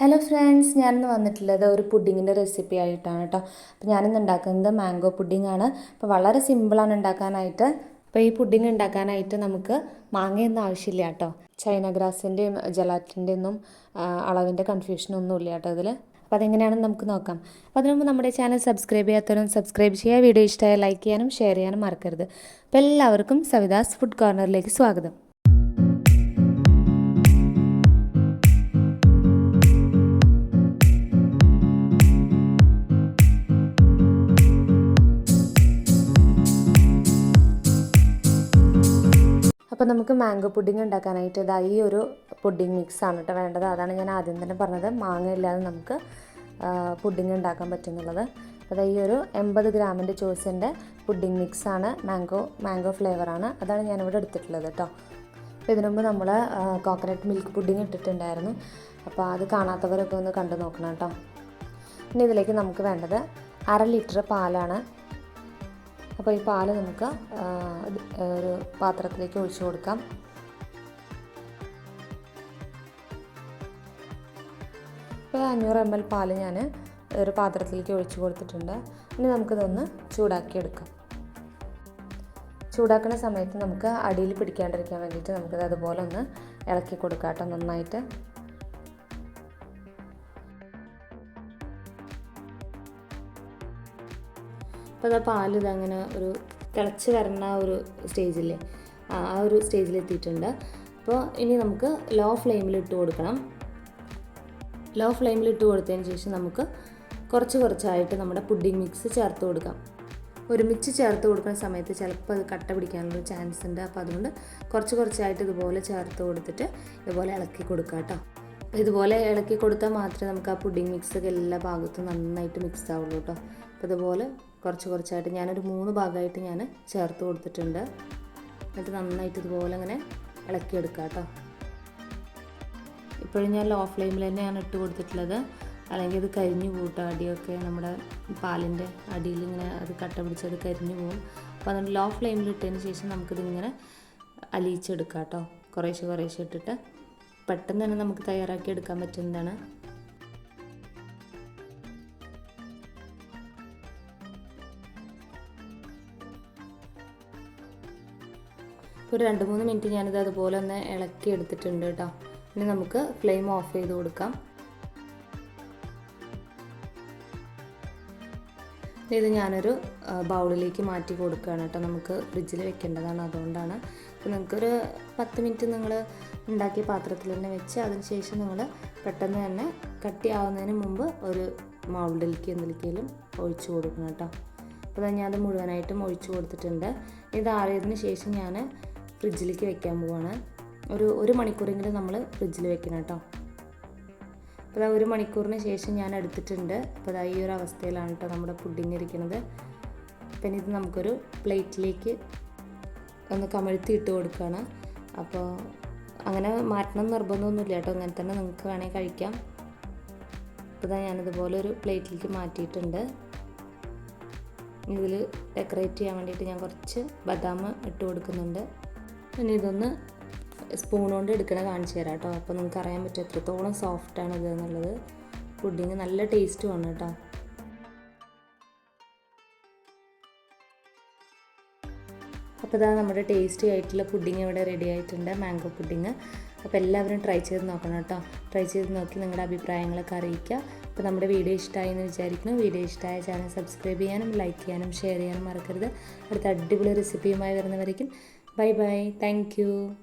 Hello friends ഞാനിന്ന് വന്നിട്ടുള്ളത് ഒരു പുഡിങ്ങിന്റെ റെസിപ്പി ആയിട്ടാണ് കേട്ടോ അപ്പോൾ ഞാനിന്ന് ഉണ്ടാക്കുന്നത് മാംഗോ പുഡിംഗ് ആണ്. അപ്പോൾ വളരെ സിമ്പിളാണ് ഉണ്ടാക്കാനായിട്ട്. അപ്പോൾ ഈ പുഡിംഗ് ഉണ്ടാക്കാനായിട്ട് നമുക്ക് മാങ്ങയൊന്നും ആവശ്യമില്ല കേട്ടോ ചൈന ഗ്രാസിന്റെയും ജലാറ്റിന്റെ ഒന്നും അളവിന്റെ കൺഫ്യൂഷനൊന്നും ഇല്ല കേട്ടോ ഇതിൽ അപ്പോൾ അതെങ്ങനെയാണെന്ന് നമുക്ക് നോക്കാം. അപ്പോൾ അതിനു മുമ്പ് നമ്മുടെ ചാനൽ സബ്സ്ക്രൈബ് ചെയ്യാത്തവരും സബ്സ്ക്രൈബ് ചെയ്യുക. വീഡിയോ ഇഷ്ടമായ ലൈക്ക് ചെയ്യാനും ഷെയർ ചെയ്യാനും മറക്കരുത്. അപ്പോൾ എല്ലാവർക്കും സവിതാസ് ഫുഡ് കോർണറിലേക്ക് സ്വാഗതം. അപ്പോൾ നമുക്ക് മാംഗോ പുഡിംഗ് ഉണ്ടാക്കാനായിട്ട് ഇതാ ഈ ഒരു പുഡിംഗ് മിക്സ് ആണ് കേട്ടോ വേണ്ടത്. അതാണ് ഞാൻ ആദ്യം തന്നെ പറഞ്ഞത്. മാങ്ങ ഇല്ലാതെ നമുക്ക് പുഡിംഗ് ഉണ്ടാക്കാൻ പറ്റുന്നുള്ളത്. അപ്പോൾ ഈ ഒരു എൺപത് ഗ്രാമിന്റെ ചോയ്സിന്റെ പുഡിംഗ് മിക്സ് ആണ് മാംഗോ മാംഗോ ഫ്ലേവറാണ് അതാണ് ഞാനിവിടെ എടുത്തിട്ടുള്ളത് കേട്ടോ അപ്പോൾ ഇതിനു മുമ്പ് നമ്മൾ കോക്കനട്ട് മിൽക്ക് പുഡിംഗ് ഇട്ടിട്ടുണ്ടായിരുന്നു. അപ്പോൾ അത് കാണാത്തവരൊക്കെ ഒന്ന് കണ്ടു നോക്കണം കേട്ടോ ഇനി ഇതിലേക്ക് നമുക്ക് വേണ്ടത് അര ലിറ്റർ പാലാണ് അപ്പോൾ ഈ പാൽ നമുക്ക് ഒരു പാത്രത്തിലേക്ക് ഒഴിച്ചു കൊടുക്കാം. ഇപ്പോൾ അഞ്ഞൂറ് എം എൽ പാൽ ഞാൻ ഒരു പാത്രത്തിലേക്ക് ഒഴിച്ചു കൊടുത്തിട്ടുണ്ട്. ഇനി നമുക്കിതൊന്ന് ചൂടാക്കിയെടുക്കാം. ചൂടാക്കുന്ന സമയത്ത് നമുക്ക് അടിയിൽ പിടിക്കാണ്ടിരിക്കാൻ വേണ്ടിയിട്ട് നമുക്കിത് അതുപോലെ ഒന്ന് ഇളക്കി കൊടുക്കാം കേട്ടോ നന്നായിട്ട്. അപ്പോൾ അതാ പാൽ ഇതങ്ങനെ ഒരു തിളച്ച് വരുന്ന ഒരു സ്റ്റേജിൽ ആ ഒരു സ്റ്റേജിൽ എത്തിയിട്ടുണ്ട് അപ്പോൾ ഇനി നമുക്ക് ലോ ഫ്ലെയിമിൽ ഇട്ട് കൊടുക്കണം. ലോ ഫ്ലെയിമിൽ ഇട്ട് കൊടുത്തതിന് ശേഷം നമുക്ക് കുറച്ച് കുറച്ചായിട്ട് നമ്മുടെ പുഡിംഗ് മിക്സ് ചേർത്ത് കൊടുക്കാം. ഒരുമിച്ച് ചേർത്ത് കൊടുക്കുന്ന സമയത്ത് ചിലപ്പോൾ അത് കട്ട പിടിക്കാനുള്ള ചാൻസ് ഉണ്ട്. അപ്പോൾ അതുകൊണ്ട് കുറച്ച് കുറച്ചായിട്ട് ഇതുപോലെ ചേർത്ത് കൊടുത്തിട്ട് ഇതുപോലെ ഇളക്കി കൊടുക്കുക കേട്ടോ. ഇതുപോലെ ഇളക്കി കൊടുത്താൽ മാത്രമേ നമുക്ക് ആ പുഡിംഗ് മിക്സ് എല്ലാ ഭാഗത്തും നന്നായിട്ട് മിക്സ് ആവുള്ളൂ കേട്ടോ. അപ്പോൾ ഇതുപോലെ കുറച്ച് കുറച്ചായിട്ട് ഞാനൊരു മൂന്ന് ഭാഗമായിട്ട് ഞാൻ ചേർത്ത് കൊടുത്തിട്ടുണ്ട്. എന്നിട്ട് നന്നായിട്ട് ഇതുപോലെ അങ്ങനെ ഇളക്കിയെടുക്കുക കേട്ടോ. ഇപ്പോഴും ഞാൻ ലോ ഫ്ലെയിമിൽ തന്നെയാണ് ഇട്ട് കൊടുത്തിട്ടുള്ളത്. അല്ലെങ്കിൽ ഇത് കരിഞ്ഞു കൂട്ടുക അടിയൊക്കെ നമ്മുടെ പാലിന്റെ അടിയിൽ ഇങ്ങനെ അത് കട്ട പിടിച്ച് അത് കരിഞ്ഞു പോകും. അപ്പോൾ അതുകൊണ്ട് ലോ ഫ്ലെയിമിൽ ഇട്ടതിന് ശേഷം നമുക്കിതിങ്ങനെ അലിയിച്ചെടുക്കാം കേട്ടോ. കുറേശ്ശെ കുറേശ്ശെ ഇട്ടിട്ട് പെട്ടെന്ന് തന്നെ നമുക്ക് തയ്യാറാക്കി എടുക്കാൻ പറ്റുന്നതാണ്. ഒരു രണ്ട് മൂന്ന് മിനിറ്റ് ഞാനിത് അതുപോലെ ഒന്ന് ഇളക്കി എടുത്തിട്ടുണ്ട് കേട്ടോ. ഇനി നമുക്ക് ഫ്ലെയിം ഓഫ് ചെയ്ത് കൊടുക്കാം. ഇത് ഞാനൊരു ബൗളിലേക്ക് മാറ്റി കൊടുക്കുകയാണ് കേട്ടോ. നമുക്ക് ഫ്രിഡ്ജിൽ വെക്കേണ്ടതാണ് അതുകൊണ്ടാണ്. അപ്പോൾ നിങ്ങൾക്കൊരു പത്ത് മിനിറ്റ് നിങ്ങൾ ഉണ്ടാക്കിയ പാത്രത്തിൽ തന്നെ വെച്ച് അതിനുശേഷം നിങ്ങൾ പെട്ടെന്ന് തന്നെ കട്ടിയാവുന്നതിന് മുമ്പ് ഒരു മൗൾഡിലേക്ക് എന്തിലേക്കെങ്കിലും ഒഴിച്ചു കൊടുക്കണം കേട്ടോ. അപ്പോൾ ഞാൻ മുഴുവനായിട്ടും ഒഴിച്ചു കൊടുത്തിട്ടുണ്ട്. ഇത് ആറിയതിന് ശേഷം ഞാൻ ഫ്രിഡ്ജിലേക്ക് വെക്കാൻ പോവാണ്. ഒരു ഒരു മണിക്കൂറെങ്കിലും നമ്മൾ ഫ്രിഡ്ജിൽ വെക്കണം കേട്ടോ. അപ്പോൾ ഒരു മണിക്കൂറിന് ശേഷം ഞാൻ എടുത്തിട്ടുണ്ട്. അപ്പോൾ അതാ ഈ ഒരു അവസ്ഥയിലാണ് കേട്ടോ നമ്മുടെ പുഡിങ് ഇരിക്കുന്നത്. പിന്നെ ഇത് നമുക്കൊരു പ്ലേറ്റിലേക്ക് ഒന്ന് കമഴ്ത്തി ഇട്ട് കൊടുക്കുകയാണ് അപ്പോൾ അങ്ങനെ മാറ്റണം നിർബന്ധമൊന്നുമില്ല കേട്ടോ. അങ്ങനെ തന്നെ നിങ്ങൾക്ക് വേണമെങ്കിൽ കഴിക്കാം. അപ്പോൾ ഇതാ ഞാനിതുപോലെ ഒരു പ്ലേറ്റിലേക്ക് മാറ്റിയിട്ടുണ്ട്. ഇതിൽ ഡെക്കറേറ്റ് ചെയ്യാൻ വേണ്ടിയിട്ട് ഞാൻ കുറച്ച് ബദാം ഇട്ട് കൊടുക്കുന്നുണ്ട്. പിന്നെ ഇതൊന്ന് സ്പൂൺ കൊണ്ട് എടുക്കണ കാണിച്ചു തരാം കേട്ടോ. അപ്പോൾ നിങ്ങൾക്ക് അറിയാൻ പറ്റും എത്രത്തോളം സോഫ്റ്റാണ് ഇത് എന്നുള്ളത്. പുഡിങ് നല്ല ടേസ്റ്റുമാണ് കേട്ടോ. അപ്പോൾ ഇതാ നമ്മുടെ ടേസ്റ്റി ആയിട്ടുള്ള പുഡിങ് ഇവിടെ റെഡി ആയിട്ടുണ്ട്. മാംഗോ പുഡിങ് അപ്പോൾ എല്ലാവരും ട്രൈ ചെയ്ത് നോക്കണം കേട്ടോ. ട്രൈ ചെയ്ത് നോക്കി നിങ്ങളുടെ അഭിപ്രായങ്ങളൊക്കെ അറിയിക്കുക. അപ്പോൾ നമ്മുടെ വീഡിയോ ഇഷ്ടമായി എന്ന് വിചാരിക്കുന്നു. വീഡിയോ ഇഷ്ടമായ ചാനൽ സബ്സ്ക്രൈബ് ചെയ്യാനും ലൈക്ക് ചെയ്യാനും ഷെയർ ചെയ്യാനും മറക്കരുത്. അടുത്ത അടിപൊളി റെസിപ്പിയുമായി വരുന്നവരേക്കും Bye bye. Thank you.